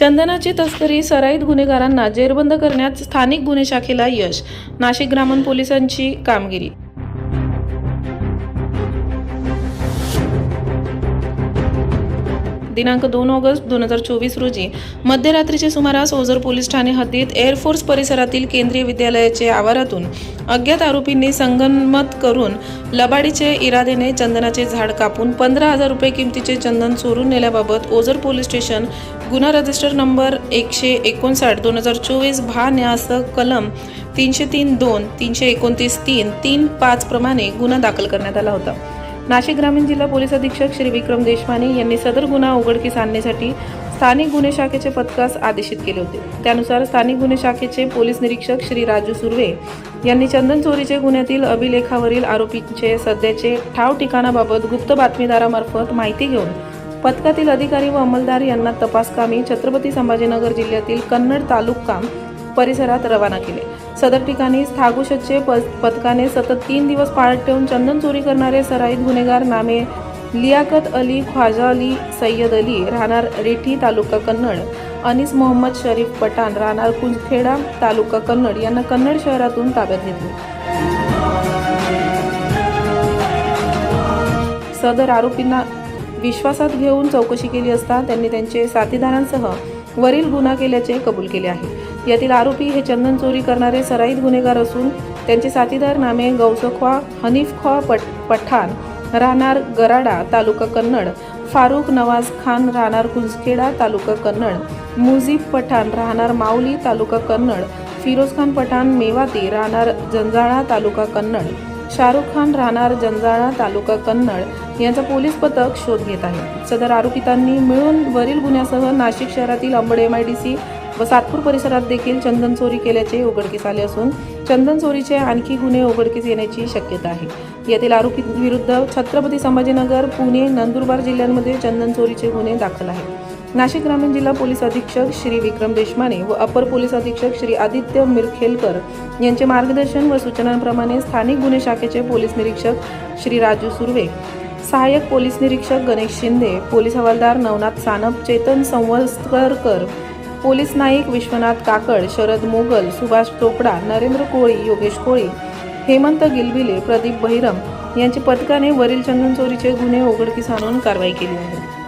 चंदनाची तस्करी सराईत गुन्हेगारांना जेरबंद करण्यात स्थानिक गुन्हे शाखेला यश. नाशिक ग्रामीण पोलिसांची कामगिरी. दिनांक दोन ऑगस्ट दोन हजार चोवीस रोजी मध्यरात्रीच्या सुमारास ओझर पोलीस ठाणे हद्दीत एअरफोर्स परिसरातील केंद्रीय विद्यालयाचे आवारातून अज्ञात आरोपींनी संगनमत करून लबाडीचे इरादेने चंदनाचे झाड कापून पंधरा हजार रुपये किमतीचे चंदन चोरून नेल्याबाबत ओझर पोलीस स्टेशन गुन्हा रजिस्टर नंबर एकशे एकोणसाठ दोन हजार चोवीस भा न्यास कलम तीनशे तीन दोन तीनशे एकोणतीस तीन तीन पाच प्रमाणे गुन्हा दाखल करण्यात आला होता. नाशिक ग्रामीण जिल्हा पोलीस अधीक्षक श्री विक्रम देशमाने यांनी सदर गुन्हा उघडकीस आणण्यासाठी स्थानिक गुन्हे शाखेचे पथकास आदेशित केले होते. त्यानुसार स्थानिक गुन्हे शाखेचे पोलीस निरीक्षक श्री राजू सुर्वे यांनी चंदन चोरीचे गुन्ह्यातील अभिलेखावरील आरोपींचे सध्याचे ठाव ठिकाणाबाबत गुप्त बातमीदारामार्फत माहिती घेऊन पथकातील अधिकारी व अंमलदार यांना तपासकामी छत्रपती संभाजीनगर जिल्ह्यातील कन्नड तालुका परिसरात रवाना केले. सदर ठिकाणी स्थागुशचे प पथकाने सतत तीन दिवस पाळत ठेवून चंदन चोरी करणारे सराईत गुन्हेगार नामे लियाकत अली ख्वाजा अली सय्यद अली राहणार रेठी तालुका कन्नड. अनिस मोहम्मद शरीफ पठाण राहणार कुंजखेडा तालुका कन्नड. यांना कन्नड शहरातून ताब्यात घेतले. सदर आरोपींना विश्वासात घेऊन चौकशी केली असता त्यांनी त्यांचे साथीदारांसह वरील गुन्हा केल्याचे कबूल केले आहे. यातील आरोपी हे चंदन चोरी करणारे सराईत गुन्हेगार असून त्यांचे साथीदार नामे गौसख्वा हनीफख्वा पट पठाण राहणार गराडा तालुका कन्नड फारुख नवाज खान राहणार कुंजखेडा तालुका कन्नड मुझीब पठाण राहणार माऊली तालुका कन्नड फिरोज खान पठाण मेवाती राहणार जंजाळा तालुका कन्नड शाहरुख खान राहणार जंजाळा तालुका कन्नड यांचा पोलीस पथक शोध घेत आहे. सदर आरोपितांनी मिळून वरील गुन्ह्यासह नाशिक शहरातील अंबड सी व सातपूर परिसरात देखील चंदन चोरी केल्याचे उघडकीस आले असून चंदन चोरीचे आणखी गुन्हे उघडकीस येण्याची शक्यता आहे. यातील आरोपींविरुद्ध छत्रपती संभाजीनगर पुणे नंदुरबार जिल्ह्यांमध्ये चंदन चोरीचे गुन्हे दाखल आहेत. नाशिक ग्रामीण जिल्हा पोलीस अधीक्षक श्री विक्रम देशमाने व अपर पोलीस अधीक्षक श्री आदित्य मिरखेलकर यांचे मार्गदर्शन व सूचनांप्रमाणे स्थानिक गुन्हे शाखेचे पोलीस निरीक्षक श्री राजू सुर्वे सहाय्यक पोलीस निरीक्षक गणेश शिंदे पोलीस हवालदार नवनाथ सानप चेतन संवत्सरकर पोलीस नाईक विश्वनाथ काकड शरद मोगल सुभाष चोपडा नरेंद्र कोळी योगेश कोळी हेमंत गिलबिले प्रदीप बहिरम यांची पथकाने वरील चंदन चोरीचे गुन्हे उघडकीस आणून कारवाई केली आहे.